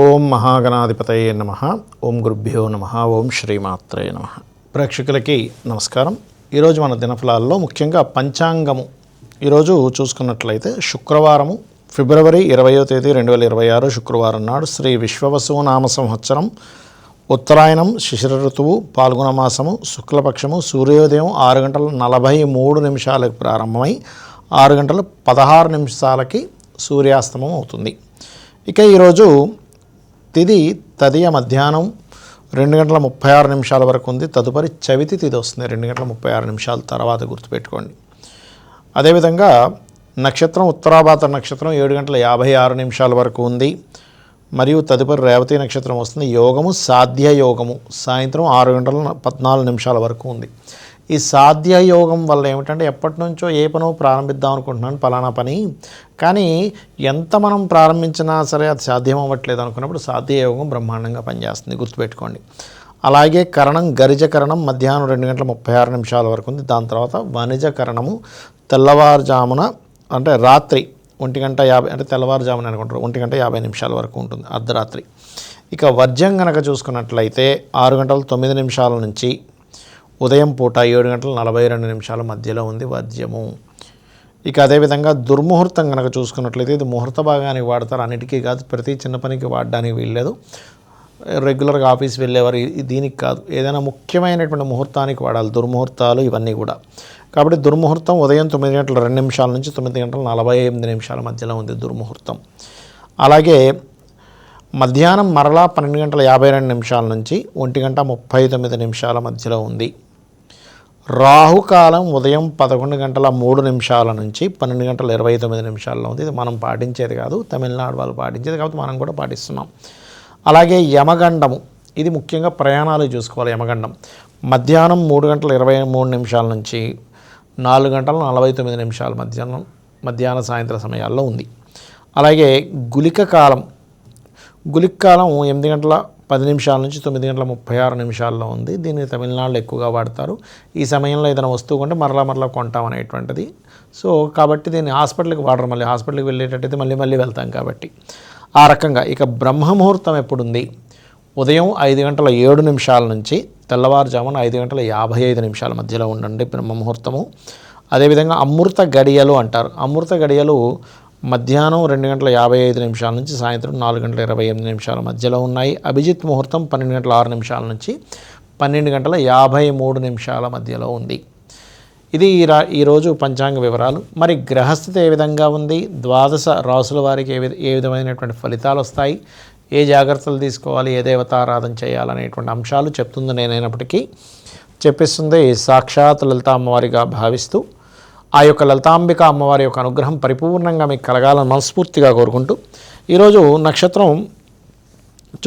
ఓం మహాగణాధిపతయే నమ. ఓం గురుభ్యో నమ. ఓం శ్రీమాత్రే నమ. ప్రేక్షకులకి నమస్కారం. ఈరోజు మన దినఫలాల్లో ముఖ్యంగా పంచాంగము. ఈరోజు చూసుకున్నట్లయితే శుక్రవారము ఫిబ్రవరి ఇరవయో తేదీ రెండు వేల ఇరవై ఆరు శుక్రవారం నాడు శ్రీ విశ్వవసువు నామ సంవత్సరం. ఉత్తరాయణం శిశిర ఋతువు పాల్గొన మాసము శుక్లపక్షము సూర్యోదయం ఆరు గంటల నలభై మూడు నిమిషాలకు ప్రారంభమై ఆరు గంటల పదహారు నిమిషాలకి సూర్యాస్తమం అవుతుంది. ఇక ఈరోజు తిది తదియ మధ్యాహ్నం రెండు గంటల ముప్పై ఆరు నిమిషాల వరకు ఉంది. తదుపరి చవితి తిది వస్తుంది. రెండు గంటల ముప్పై ఆరు నిమిషాల తర్వాత గుర్తుపెట్టుకోండి. అదేవిధంగా నక్షత్రం ఉత్తరాభాత నక్షత్రం ఏడు గంటల యాభై ఆరు నిమిషాల వరకు ఉంది. మరియు తదుపరి రేవతి నక్షత్రం వస్తుంది. యోగము సాధ్య యోగము సాయంత్రం ఆరు గంటల పద్నాలుగు నిమిషాల వరకు ఉంది. ఈ సాధ్య యోగం వల్ల ఏమిటంటే ఎప్పటి నుంచో ఏ పనో ప్రారంభిద్దాం అనుకుంటున్నాను పలానా పని. కానీ ఎంత మనం ప్రారంభించినా సరే అది సాధ్యం అవ్వట్లేదు అనుకున్నప్పుడు సాధ్య యోగం బ్రహ్మాండంగా పనిచేస్తుంది. గుర్తుపెట్టుకోండి. అలాగే కరణం గరిజ కరణం మధ్యాహ్నం రెండు గంటల ముప్పై ఆరు నిమిషాల వరకు ఉంది. దాని తర్వాత వనిజ కరణము తెల్లవారుజామున అంటే రాత్రి ఒంటి గంట యాభై అంటే తెల్లవారుజామున అనుకుంటారు. ఒంటి గంట యాభై నిమిషాల వరకు ఉంటుంది అర్ధరాత్రి. ఇక వర్జ్యం గనక చూసుకున్నట్లయితే ఆరు గంటల తొమ్మిది నిమిషాల నుంచి ఉదయం పూట ఏడు గంటల నలభై రెండు నిమిషాల మధ్యలో ఉంది వద్యము. ఇక అదేవిధంగా దుర్ముహూర్తం కనుక చూసుకున్నట్లయితే ఇది ముహూర్త భాగానికి వాడతారు. అన్నిటికీ కాదు ప్రతి చిన్న పనికి వాడడానికి వీల్లేదు. రెగ్యులర్గా ఆఫీస్ వెళ్ళేవారు దీనికి కాదు. ఏదైనా ముఖ్యమైనటువంటి ముహూర్తానికి వాడాలి. దుర్ముహూర్తాలు ఇవన్నీ కూడా. కాబట్టి దుర్ముహూర్తం ఉదయం తొమ్మిది గంటల రెండు నిమిషాల నుంచి తొమ్మిది గంటల నలభై ఎనిమిది నిమిషాల మధ్యలో ఉంది దుర్ముహూర్తం. అలాగే మధ్యాహ్నం మరలా పన్నెండు గంటల యాభై రెండు నిమిషాల నుంచి ఒంటి గంట ముప్పై తొమ్మిది నిమిషాల మధ్యలో ఉంది. రాహుకాలం ఉదయం పదకొండు గంటల మూడు నిమిషాల నుంచి పన్నెండు గంటల ఇరవై తొమ్మిది నిమిషాల్లో ఉంది. ఇది మనం పాటించేది కాదు. తమిళనాడు వాళ్ళు పాటించేది కాబట్టి మనం కూడా పాటిస్తున్నాం. అలాగే యమగండము. ఇది ముఖ్యంగా ప్రయాణాలు చూసుకోవాలి యమగండం. మధ్యాహ్నం మూడు గంటల ఇరవై మూడు నిమిషాల నుంచి నాలుగు గంటల నలభై తొమ్మిది నిమిషాల మధ్యాహ్నం మధ్యాహ్న సాయంత్ర సమయాల్లో ఉంది. అలాగే గులిక కాలం. గులిక కాలం ఎనిమిది గంటల పది నిమిషాల నుంచి తొమ్మిది గంటల ముప్పై ఆరు నిమిషాల్లో ఉంది. దీన్ని తమిళనాడులో ఎక్కువగా వాడతారు. ఈ సమయంలో ఏదైనా వస్తువు కొంటే మరలా మరలా కొంటాం అనేటువంటిది. సో కాబట్టి దీన్ని హాస్పిటల్కి వాడరు. మళ్ళీ హాస్పిటల్కి వెళ్ళేటట్టయితే మళ్ళీ మళ్ళీ వెళ్తాం కాబట్టి. ఆ రకంగా ఇక బ్రహ్మముహూర్తం ఎప్పుడుంది? ఉదయం ఐదు గంటల ఏడు నిమిషాల నుంచి తెల్లవారుజామున ఐదు గంటల యాభై ఐదు నిమిషాల మధ్యలో ఉండండి బ్రహ్మముహూర్తము. అదేవిధంగా అమృత గడియలు అంటారు. అమృత గడియలు మధ్యాహ్నం రెండు గంటల యాభై ఐదు నిమిషాల నుంచి సాయంత్రం నాలుగు గంటల ఇరవై ఎనిమిది నిమిషాల మధ్యలో ఉన్నాయి. అభిజిత్ ముహూర్తం పన్నెండు గంటల ఆరు నిమిషాల నుంచి పన్నెండు గంటల యాభై మూడు నిమిషాల మధ్యలో ఉంది. ఇది ఈ రా ఈరోజు పంచాంగ వివరాలు. మరి గ్రహస్థితి ఏ విధంగా ఉంది? ద్వాదశ రాసుల వారికి ఏ విధ ఏ విధమైనటువంటి ఫలితాలు వస్తాయి? ఏ జాగ్రత్తలు తీసుకోవాలి? ఏ దేవతారాధన చేయాలనేటువంటి అంశాలు చెప్తుంది నేనైనప్పటికీ. చెప్పిస్తుంది సాక్షాత్ లలిత అమ్మవారిగా భావిస్తూ ఆ యొక్క లలితాంబిక అమ్మవారి యొక్క అనుగ్రహం పరిపూర్ణంగా మీకు కలగాలని మనస్ఫూర్తిగా కోరుకుంటూ ఈరోజు నక్షత్రం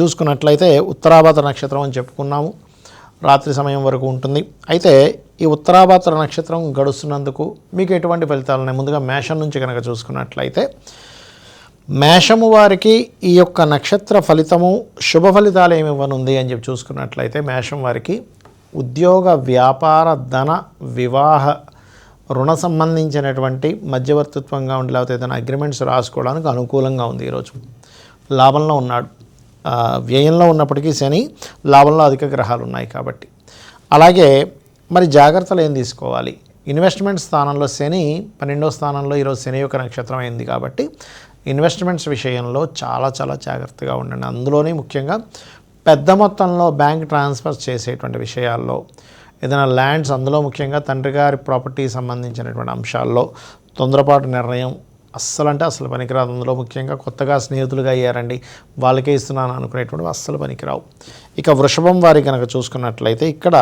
చూసుకున్నట్లయితే ఉత్తరాభాద్ర నక్షత్రం అని చెప్పుకున్నాము. రాత్రి సమయం వరకు ఉంటుంది. అయితే ఈ ఉత్తరాభాద్ర నక్షత్రం గడుస్తున్నందుకు మీకు ఎటువంటి ఫలితాలు ఉన్నాయి ముందుగా మేషం నుంచి కనుక చూసుకున్నట్లయితే మేషము వారికి ఈ యొక్క నక్షత్ర ఫలితము శుభ ఫలితాలు ఏమి ఇవ్వనుంది అని చెప్పి చూసుకున్నట్లయితే మేషం వారికి ఉద్యోగ వ్యాపార ధన వివాహ రుణ సంబంధించినటువంటి మధ్యవర్తిత్వంగా ఉండి లేకపోతే ఏదైనా అగ్రిమెంట్స్ రాసుకోవడానికి అనుకూలంగా ఉంది ఈరోజు లాభంలో ఉన్నాడు. వ్యయంలో ఉన్నప్పటికీ శని లాభంలో అధిక గ్రహాలు ఉన్నాయి కాబట్టి. అలాగే మరి జాగ్రత్తలు ఏం తీసుకోవాలి? ఇన్వెస్ట్మెంట్ స్థానంలో శని పన్నెండో స్థానంలో ఈరోజు శని యొక్క నక్షత్రం అయింది కాబట్టి ఇన్వెస్ట్మెంట్స్ విషయంలో చాలా చాలా జాగ్రత్తగా ఉండండి. అందులోనే ముఖ్యంగా పెద్ద మొత్తంలో బ్యాంక్ ట్రాన్స్ఫర్ చేసేటువంటి విషయాల్లో ఏదైనా ల్యాండ్స్ అందులో ముఖ్యంగా తండ్రి గారి ప్రాపర్టీ సంబంధించినటువంటి అంశాల్లో తొందరపాటు నిర్ణయం అస్సలు అంటే అసలు పనికిరాదు. అందులో ముఖ్యంగా కొత్తగా స్నేహితులుగా అయ్యారండి. వాళ్ళకే ఇస్తున్నాను అనుకునేటువంటి అస్సలు పనికిరావు. ఇక వృషభం వారి కనుక చూసుకున్నట్లయితే ఇక్కడ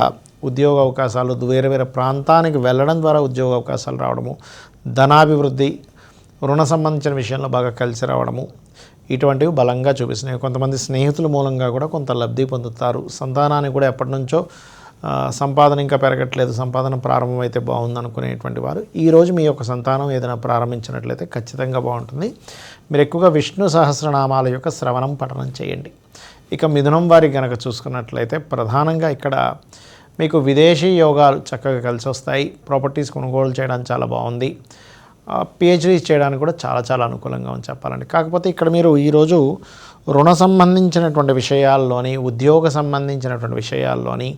ఉద్యోగ అవకాశాలు వేరే వేరే ప్రాంతానికి వెళ్ళడం ద్వారా ఉద్యోగ అవకాశాలు రావడము ధనాభివృద్ధి రుణ సంబంధించిన విషయంలో బాగా కలిసి రావడము ఇటువంటివి బలంగా చూపిస్తున్నాయి. కొంతమంది స్నేహితుల మూలంగా కూడా కొంత లబ్ధి పొందుతారు. సంతానాన్ని కూడా ఎప్పటి నుంచో సంపాదన ఇంకా పెరగట్లేదు సంపాదన ప్రారంభమైతే బాగుంది అనుకునేటువంటి వారు ఈరోజు మీ యొక్క సంతానం ఏదైనా ప్రారంభించినట్లయితే ఖచ్చితంగా బాగుంటుంది. మీరు ఎక్కువగా విష్ణు సహస్రనామాల యొక్క శ్రవణం పఠనం చేయండి. ఇక మిథునం వారి గనక చూసుకున్నట్లయితే ప్రధానంగా ఇక్కడ మీకు విదేశీ యోగాలు చక్కగా కలిసి వస్తాయి. ప్రాపర్టీస్ కొనుగోలు చేయడానికి చాలా బాగుంది. పిహెచ్డీ చేయడానికి కూడా చాలా చాలా అనుకూలంగా ఉంది చెప్పాలండి. కాకపోతే ఇక్కడ మీరు ఈరోజు రుణ సంబంధించినటువంటి విషయాల్లోని ఉద్యోగ సంబంధించినటువంటి విషయాల్లోని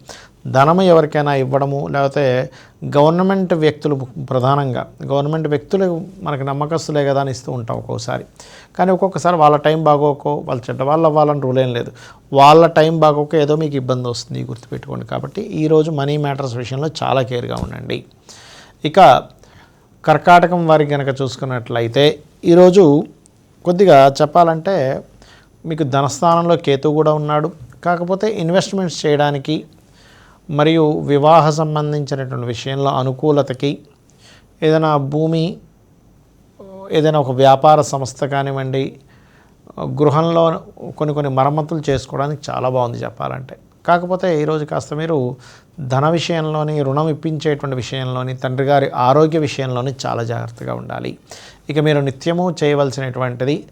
ధనము ఎవరికైనా ఇవ్వడము లేకపోతే గవర్నమెంట్ వ్యక్తులు ప్రధానంగా. గవర్నమెంట్ వ్యక్తులు మనకి నమ్మకస్తులే కదా అని ఇస్తూ ఉంటాం ఒక్కోసారి. కానీ ఒక్కొక్కసారి వాళ్ళ టైం బాగోకో వాళ్ళ చెడ్డ వాళ్ళు అవ్వాలని రూల్ ఏం లేదు. వాళ్ళ టైం బాగోక ఏదో మీకు ఇబ్బంది వస్తుంది గుర్తుపెట్టుకోండి. కాబట్టి ఈరోజు మనీ మ్యాటర్స్ విషయంలో చాలా కేర్గా ఉండండి. ఇక కర్కాటకం వారికి కనుక చూసుకున్నట్లయితే ఈరోజు కొద్దిగా చెప్పాలంటే మీకు ధనస్థానంలో కేతు కూడా ఉన్నాడు. కాకపోతే ఇన్వెస్ట్మెంట్స్ చేయడానికి మరియు వివాహ సంబంధించినటువంటి విషయంలో అనుకూలతకి ఏదైనా భూమి ఏదైనా ఒక వ్యాపార సంస్థ కానివ్వండి గృహంలో కొన్ని కొన్ని మరమ్మతులు చేసుకోవడానికి చాలా బాగుంది చెప్పాలంటే. కాకపోతే ఈరోజు కాస్త మీరు ధన విషయంలోని రుణం ఇప్పించేటువంటి విషయంలోని తండ్రి గారి ఆరోగ్య విషయంలోని చాలా జాగ్రత్తగా ఉండాలి. ఇక మీరు నిత్యము చేయవలసినటువంటిది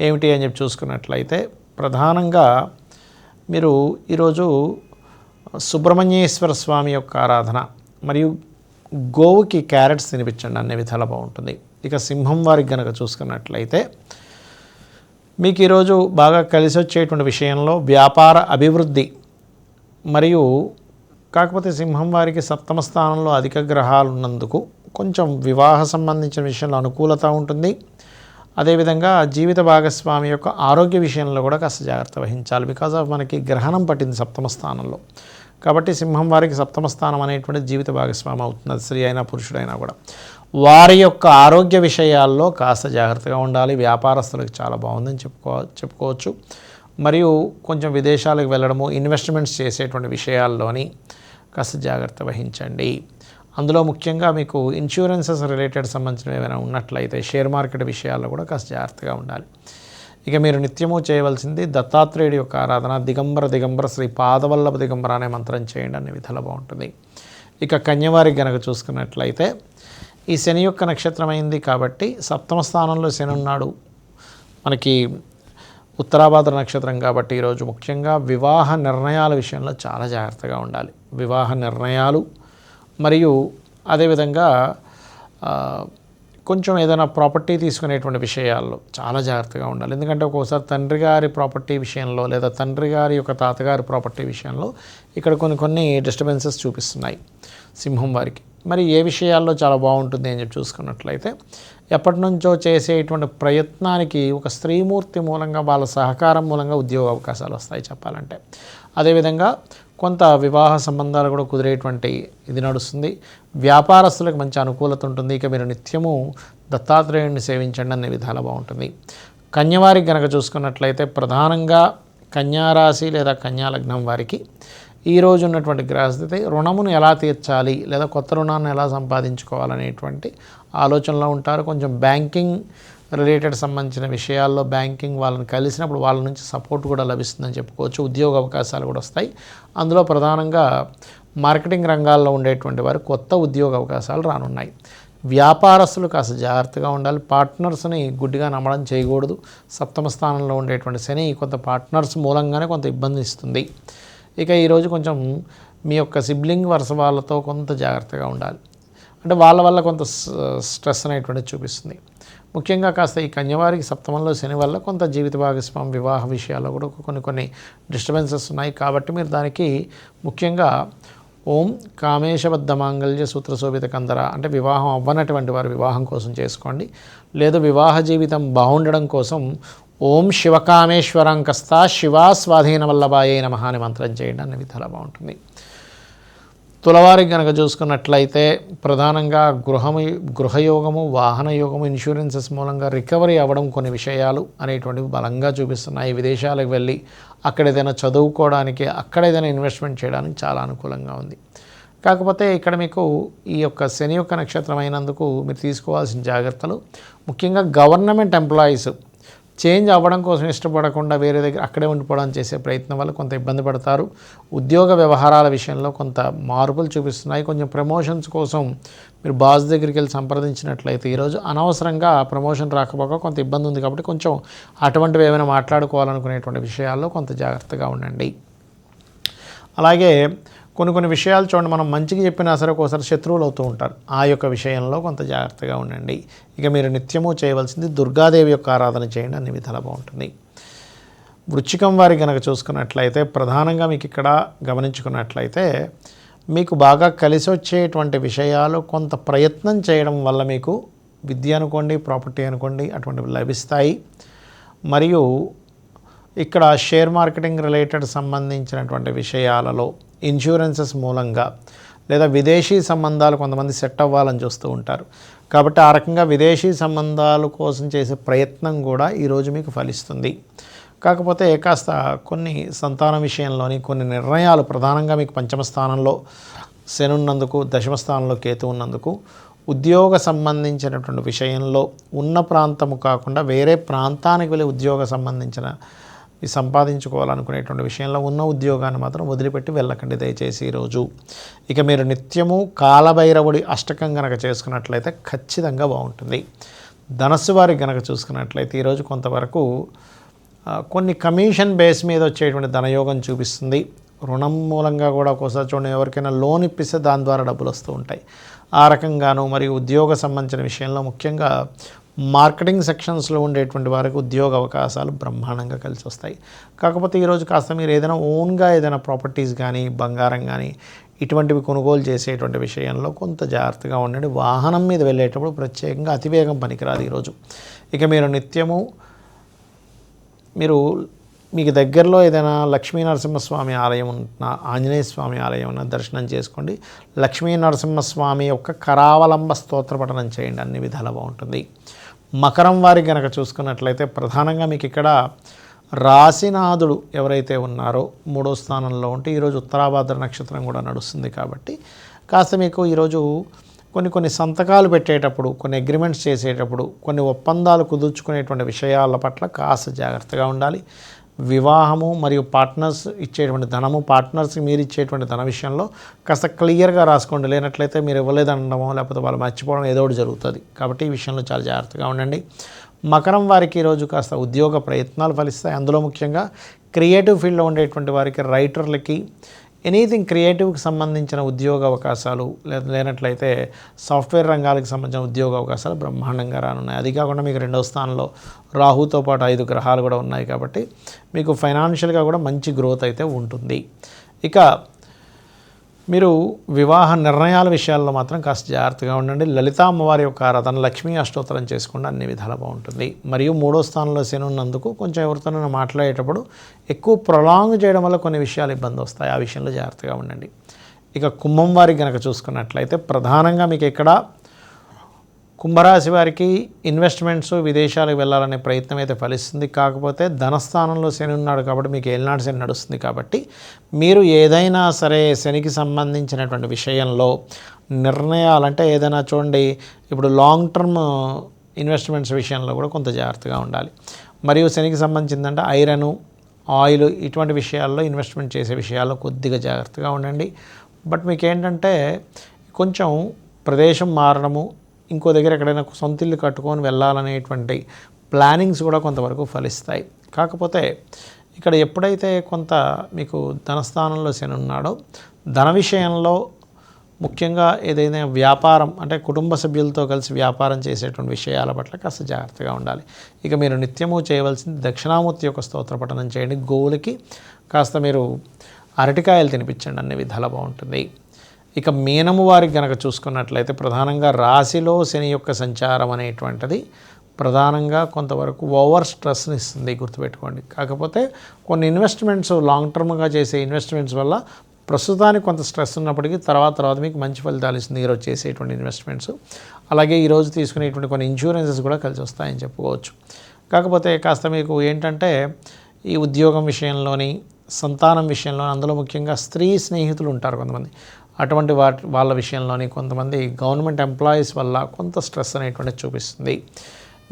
ఏమిటి అని చెప్పి చూసుకున్నట్లయితే ప్రధానంగా మీరు ఈరోజు సుబ్రహ్మణ్యేశ్వర స్వామి యొక్క ఆరాధన మరియు గోవుకి క్యారెట్స్ తినిపించండి అన్ని విధాల బాగుంటుంది. ఇక సింహం వారికి గనక చూసుకున్నట్లయితే మీకు ఈరోజు బాగా కలిసి వచ్చేటువంటి విషయంలో వ్యాపార అభివృద్ధి మరియు కాకపోతే సింహం వారికి సప్తమ స్థానంలో అధిక గ్రహాలు ఉన్నందుకు కొంచెం వివాహ సంబంధించిన విషయంలో అనుకూలత ఉంటుంది. అదేవిధంగా జీవిత భాగస్వామి యొక్క ఆరోగ్య విషయంలో కూడా కాస్త జాగ్రత్త వహించాలి. బికాజ్ ఆఫ్ మనకి గ్రహణం పట్టింది సప్తమ స్థానంలో. కాబట్టి సింహం వారికి సప్తమ స్థానం అనేటువంటి జీవిత భాగస్వామి అవుతుంది. స్త్రీ అయినా పురుషుడైనా కూడా. వారి యొక్క ఆరోగ్య విషయాల్లో కాస్త జాగ్రత్తగా ఉండాలి. వ్యాపారస్తులకు చాలా బాగుందని చెప్పుకో చెప్పుకోవచ్చు. మరియు కొంచెం విదేశాలకు వెళ్ళడము ఇన్వెస్ట్మెంట్స్ చేసేటువంటి విషయాల్లోని కాస్త జాగ్రత్త వహించండి. అందులో ముఖ్యంగా మీకు ఇన్సూరెన్సెస్ రిలేటెడ్ సంబంధించినవి ఏమైనా ఉన్నట్లయితే షేర్ మార్కెట్ విషయాల్లో కూడా కాస్త జాగ్రత్తగా ఉండాలి. ఇక మీరు నిత్యము చేయవలసింది దత్తాత్రేయుడి యొక్క ఆరాధన దిగంబర దిగంబర శ్రీ పాదవల్లభ దిగంబర అనే మంత్రం చేయండి అనే విధాలు బాగుంటుంది. ఇక కన్యవారికి గనక చూసుకున్నట్లయితే ఈ శని యొక్క నక్షత్రం అయింది కాబట్టి సప్తమ స్థానంలో శని ఉన్నాడు. మనకి ఉత్తరాభాద్ర నక్షత్రం కాబట్టి ఈరోజు ముఖ్యంగా వివాహ నిర్ణయాల విషయంలో చాలా జాగ్రత్తగా ఉండాలి. వివాహ నిర్ణయాలు మరియు అదేవిధంగా కొంచెం ఏదైనా ప్రాపర్టీ తీసుకునేటువంటి విషయాల్లో చాలా జాగ్రత్తగా ఉండాలి. ఎందుకంటే ఒక్కోసారి తండ్రి గారి ప్రాపర్టీ విషయంలో లేదా తండ్రి గారి యొక్క తాతగారి ప్రాపర్టీ విషయంలో ఇక్కడ కొన్ని కొన్ని డిస్టర్బెన్సెస్ చూపిస్తున్నాయి సింహం వారికి. మరి ఏ విషయాల్లో చాలా బాగుంటుంది అని చెప్పి చూసుకున్నట్లయితే ఎప్పటి నుంచో చేసేటువంటి ప్రయత్నానికి ఒక స్త్రీమూర్తి మూలంగా వాళ్ళ సహకారం మూలంగా ఉద్యోగ అవకాశాలు వస్తాయి చెప్పాలంటే. అదేవిధంగా కొంత వివాహ సంబంధాలు కూడా కుదిరేటువంటి ఇది నడుస్తుంది. వ్యాపారస్తులకు మంచి అనుకూలత ఉంటుంది. ఇక మీరు నిత్యము దత్తాత్రేయుడిని సేవించండి అనే విధాలు బాగుంటుంది. కన్యవారికి గనక చూసుకున్నట్లయితే ప్రధానంగా కన్యారాశి లేదా కన్యాలగ్నం వారికి ఈ రోజు ఉన్నటువంటి గ్రహస్థితి రుణమును ఎలా తీర్చాలి లేదా కొత్త రుణాన్ని ఎలా సంపాదించుకోవాలనేటువంటి ఆలోచనలో ఉంటారు. కొంచెం బ్యాంకింగ్ రిలేటెడ్ సంబంధించిన విషయాల్లో బ్యాంకింగ్ వాళ్ళని కలిసినప్పుడు వాళ్ళ నుంచి సపోర్ట్ కూడా లభిస్తుందని చెప్పుకోవచ్చు. ఉద్యోగ అవకాశాలు కూడా వస్తాయి. అందులో ప్రధానంగా మార్కెటింగ్ రంగాల్లో ఉండేటువంటి వారు కొత్త ఉద్యోగ అవకాశాలు రానున్నాయి. వ్యాపారస్తులు కాస్త జాగ్రత్తగా ఉండాలి. పార్ట్నర్స్ని గుడ్డిగా నమ్మడం చేయకూడదు. సప్తమ స్థానంలో ఉండేటువంటి శని కొంత పార్ట్నర్స్ మూలంగానే కొంత ఇబ్బంది ఇస్తుంది. ఇక ఈరోజు కొంచెం మీ యొక్క సిబ్లింగ్ వరుస వాళ్ళతో కొంత జాగ్రత్తగా ఉండాలి. అంటే వాళ్ళ వల్ల కొంత స్- స్ట్రెస్ అనేటువంటిది చూపిస్తుంది. ముఖ్యంగా కాస్త ఈ కన్యవారికి సప్తమంలో శని వల్ల కొంత జీవిత భాగస్వామి వివాహ విషయాల్లో కూడా కొన్ని కొన్ని డిస్టర్బెన్సెస్ ఉన్నాయి. కాబట్టి మీరు దానికి ముఖ్యంగా ఓం కామేశబద్ధ మాంగళ్య సూత్ర శోభిత కందర అంటే వివాహం అవ్వనటువంటి వారు వివాహం కోసం చేసుకోండి. లేదా వివాహ జీవితం బాగుండడం కోసం ఓం శివకామేశ్వరం కస్తా శివా స్వాధీన వల్లభాయే నమః మంత్రం చేయండి. అన్ని విధాలా బాగుంటుంది. తులవారికి కనుక చూసుకున్నట్లయితే ప్రధానంగా గృహము గృహయోగము వాహన యోగము ఇన్సూరెన్సెస్ మూలంగా రికవరీ అవ్వడం కొన్ని విషయాలు అనేటువంటివి బలంగా చూపిస్తున్నాయి. విదేశాలకు వెళ్ళి అక్కడ ఏదైనా చదువుకోవడానికి అక్కడ ఏదైనా ఇన్వెస్ట్మెంట్ చేయడానికి చాలా అనుకూలంగా ఉంది. కాకపోతే ఇక్కడ మీకు ఈ యొక్క శని యొక్క నక్షత్రం అయినందుకు మీరు తీసుకోవాల్సిన జాగ్రత్తలు. ముఖ్యంగా గవర్నమెంట్ ఎంప్లాయీస్ చేంజ్ అవ్వడం కోసం ఇష్టపడకుండా వేరే దగ్గర అక్కడే ఉండిపోవడం చేసే ప్రయత్నం వల్ల కొంత ఇబ్బంది పడతారు. ఉద్యోగ వ్యవహారాల విషయంలో కొంత మార్పులు చూపిస్తున్నాయి. కొంచెం ప్రమోషన్స్ కోసం మీరు బాస్ దగ్గరికి వెళ్ళి సంప్రదించినట్లయితే ఈరోజు అనవసరంగా ప్రమోషన్ రాకపోక కొంత ఇబ్బంది ఉంది కాబట్టి కొంచెం అటువంటివి ఏమైనా మాట్లాడుకోవాలనుకునేటువంటి విషయాల్లో కొంత జాగ్రత్తగా ఉండండి. అలాగే కొన్ని కొన్ని విషయాలు చూడండి మనం మంచిగా చెప్పినా సరే ఒక్కోసారి శత్రువులు అవుతూ ఉంటారు. ఆ యొక్క విషయంలో కొంత జాగ్రత్తగా ఉండండి. ఇక మీరు నిత్యము చేయవలసింది దుర్గాదేవి యొక్క ఆరాధన చేయండి అన్ని విధాలు బాగుంటుంది. వృచ్చికం వారి కనుక చూసుకున్నట్లయితే ప్రధానంగా మీకు ఇక్కడ గమనించుకున్నట్లయితే మీకు బాగా కలిసి వచ్చేటువంటి విషయాలు కొంత ప్రయత్నం చేయడం వల్ల మీకు విద్య అనుకోండి ప్రాపర్టీ అనుకోండి అటువంటివి లభిస్తాయి. మరియు ఇక్కడ షేర్ మార్కెటింగ్ రిలేటెడ్ సంబంధించినటువంటి విషయాలలో ఇన్సూరెన్సెస్ మూలంగా లేదా విదేశీ సంబంధాలు కొంతమంది సెట్ అవ్వాలని చూస్తూ ఉంటారు. కాబట్టి ఆ రకంగా విదేశీ సంబంధాల కోసం చేసే ప్రయత్నం కూడా ఈరోజు మీకు ఫలిస్తుంది. కాకపోతే కాస్త కొన్ని సంతానం విషయంలోని కొన్ని నిర్ణయాలు ప్రధానంగా మీకు పంచమ స్థానంలో శని ఉన్నందుకు దశమ స్థానంలో కేతు ఉన్నందుకు ఉద్యోగ సంబంధించినటువంటి విషయంలో ఉన్న ప్రాంతము కాకుండా వేరే ప్రాంతానికి వెళ్ళి ఉద్యోగ సంబంధించిన ఈ సంపాదించుకోవాలనుకునేటువంటి విషయంలో ఉన్న ఉద్యోగాన్ని మాత్రం వదిలిపెట్టి వెళ్ళకండి దయచేసి ఈరోజు. ఇక మీరు నిత్యము కాలభైరవుడి అష్టకం గనక చేసుకున్నట్లయితే ఖచ్చితంగా బాగుంటుంది. ధనస్సు వారికి గనక చూసుకున్నట్లయితే ఈరోజు కొంతవరకు కొన్ని కమిషన్ బేస్ మీద వచ్చేటువంటి ధనయోగం చూపిస్తుంది. రుణం మూలంగా కూడా ఒక్కోసారి చూడండి ఎవరికైనా లోన్ ఇప్పిస్తే దాని ద్వారా డబ్బులు వస్తూ ఉంటాయి. ఆ రకంగాను మరియు ఉద్యోగ సంబంధించిన విషయంలో ముఖ్యంగా మార్కెటింగ్ సెక్షన్స్లో ఉండేటువంటి వారికి ఉద్యోగ అవకాశాలు బ్రహ్మాండంగా కలిసి వస్తాయి. కాకపోతే ఈరోజు కాస్త మీరు ఏదైనా ఓన్గా ఏదైనా ప్రాపర్టీస్ కానీ బంగారం కానీ ఇటువంటివి కొనుగోలు చేసేటువంటి విషయంలో కొంత జాగ్రత్తగా ఉండండి. వాహనం మీద వెళ్ళేటప్పుడు ప్రత్యేకంగా అతివేగం పనికిరాదు ఈరోజు. ఇక మీరు నిత్యము మీరు మీకు దగ్గరలో ఏదైనా లక్ష్మీ నరసింహస్వామి ఆలయం ఉన్న ఆంజనేయ స్వామి ఆలయం ఉన్న దర్శనం చేసుకోండి. లక్ష్మీ నరసింహస్వామి యొక్క కరావలంబ స్తోత్ర పఠనం చేయండి. అన్ని విధాలు బాగుంటుంది. మకరం వారి గనక చూసుకున్నట్లయితే ప్రధానంగా మీకు ఇక్కడ రాశినాథుడు ఎవరైతే ఉన్నారో మూడో స్థానంలో ఉంటే ఈరోజు ఉత్తరాభాద్ర నక్షత్రం కూడా నడుస్తుంది కాబట్టి కాస్త మీకు ఈరోజు కొన్ని కొన్ని సంతకాలు పెట్టేటప్పుడు కొన్ని అగ్రిమెంట్స్ చేసేటప్పుడు కొన్ని ఒప్పందాలు కుదుర్చుకునేటువంటి విషయాల పట్ల కాస్త జాగ్రత్తగా ఉండాలి. వివాహము మరియు పార్ట్నర్స్ ఇచ్చేటువంటి ధనము పార్ట్నర్స్ మీరు ఇచ్చేటువంటి ధన విషయంలో కాస్త క్లియర్గా రాసుకోండి. లేనట్లయితే మీరు ఇవ్వలేదనడమో లేకపోతే వాళ్ళు మర్చిపోవడం ఏదో ఒకటి జరుగుతుంది. కాబట్టి ఈ విషయంలో చాలా జాగ్రత్తగా ఉండండి. మకరం వారికి ఈరోజు కాస్త ఉద్యోగ ప్రయత్నాలు ఫలిస్తాయి. అందులో ముఖ్యంగా క్రియేటివ్ ఫీల్డ్లో ఉండేటువంటి వారికి రైటర్లకి ఎనీథింగ్ క్రియేటివ్కి సంబంధించిన ఉద్యోగ అవకాశాలు లేదా లేనట్లయితే సాఫ్ట్వేర్ రంగాలకు సంబంధించిన ఉద్యోగ అవకాశాలు బ్రహ్మాండంగా రానున్నాయి. అది కాకుండా మీకు రెండవ స్థానంలో రాహుతో పాటు ఐదు గ్రహాలు కూడా ఉన్నాయి కాబట్టి మీకు ఫైనాన్షియల్గా కూడా మంచి గ్రోత్ అయితే ఉంటుంది. ఇక మీరు వివాహ నిర్ణయాల విషయాల్లో మాత్రం కాస్త జాగ్రత్తగా ఉండండి. లలితా అమ్మవారి యొక్క ఆరాధన లక్ష్మీ అష్టోత్తరం చేసుకుండా అన్ని విధాలు బాగుంటుంది. మరియు మూడో స్థానంలో శని ఉన్నందుకు కొంచెం ఎవరితోనైనా మాట్లాడేటప్పుడు ఎక్కువ ప్రొలాంగ్ చేయడం వల్ల కొన్ని విషయాలు ఇబ్బంది వస్తాయి. ఆ విషయంలో జాగ్రత్తగా ఉండండి. ఇక కుంభం వారికి కనుక చూసుకున్నట్లయితే ప్రధానంగా మీకు ఇక్కడ కుంభరాశి వారికి ఇన్వెస్ట్మెంట్స్ విదేశాలకు వెళ్ళాలనే ప్రయత్నం అయితే ఫలిస్తుంది. కాకపోతే ధనస్థానంలో శని ఉన్నాడు కాబట్టి మీకు ఏలినాడు శని నడుస్తుంది కాబట్టి మీరు ఏదైనా సరే శనికి సంబంధించినటువంటి విషయంలో నిర్ణయాలంటే ఏదైనా చూడండి. ఇప్పుడు లాంగ్ టర్మ్ ఇన్వెస్ట్మెంట్స్ విషయంలో కూడా కొంత జాగ్రత్తగా ఉండాలి. మరియు శనికి సంబంధించిందంటే ఐరను ఆయిల్ ఇటువంటి విషయాల్లో ఇన్వెస్ట్మెంట్ చేసే విషయాల్లో కొద్దిగా జాగ్రత్తగా ఉండండి. బట్ మీకు ఏంటంటే కొంచెం ప్రదేశం మారడము ఇంకో దగ్గర ఎక్కడైనా సొంత ఇల్లు కట్టుకొని వెళ్ళాలనేటువంటి ప్లానింగ్స్ కూడా కొంతవరకు ఫలిస్తాయి. కాకపోతే ఇక్కడ ఎప్పుడైతే కొంత మీకు ధనస్థానంలో శని ఉన్నాడో ధన విషయంలో ముఖ్యంగా ఏదైనా వ్యాపారం అంటే కుటుంబ సభ్యులతో కలిసి వ్యాపారం చేసేటువంటి విషయాల పట్ల కాస్త జాగ్రత్తగా ఉండాలి. ఇక మీరు నిత్యము చేయవలసింది దక్షిణామూర్తి యొక్క స్తోత్ర పఠనం చేయండి. గోవులకి కాస్త మీరు అరటికాయలు తినిపించండి. అన్ని విధాలు బాగుంటుంది. ఇక మీనము వారికి కనుక చూసుకున్నట్లయితే ప్రధానంగా రాశిలో శని యొక్క సంచారం అనేటువంటిది ప్రధానంగా కొంతవరకు ఓవర్ స్ట్రెస్ని ఇస్తుంది గుర్తుపెట్టుకోండి. కాకపోతే కొన్ని ఇన్వెస్ట్మెంట్స్ లాంగ్ టర్మ్గా చేసే ఇన్వెస్ట్మెంట్స్ వల్ల ప్రస్తుతానికి కొంత స్ట్రెస్ ఉన్నప్పటికీ తర్వాత తర్వాత మీకు మంచి ఫలితాలు ఇస్తుంది ఈరోజు చేసేటువంటి ఇన్వెస్ట్మెంట్స్. అలాగే ఈరోజు తీసుకునేటువంటి కొన్ని ఇన్సూరెన్సెస్ కూడా కలిసి వస్తాయని చెప్పుకోవచ్చు. కాకపోతే కాస్త మీకు ఏంటంటే ఈ ఉద్యోగం విషయంలోని సంతానం విషయంలో అందులో ముఖ్యంగా స్త్రీ స్నేహితులు ఉంటారు కొంతమంది. అటువంటి వాటి వాళ్ళ విషయంలోని కొంతమంది గవర్నమెంట్ ఎంప్లాయీస్ వల్ల కొంత స్ట్రెస్ అనేటువంటిది చూపిస్తుంది.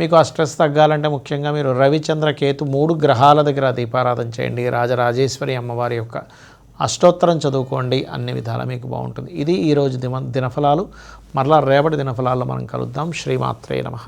మీకు ఆ స్ట్రెస్ తగ్గాలంటే ముఖ్యంగా మీరు రవిచంద్ర కేతు మూడు గ్రహాల దగ్గర దీపారాధన చేయండి. రాజరాజేశ్వరి అమ్మవారి యొక్క అష్టోత్తరం చదువుకోండి. అన్ని విధాల మీకు బాగుంటుంది. ఇది ఈరోజు దిన దినఫలాలు. మరలా రేపటి దినఫలాల్లో మనం కలుద్దాం. శ్రీమాత్రే నమః.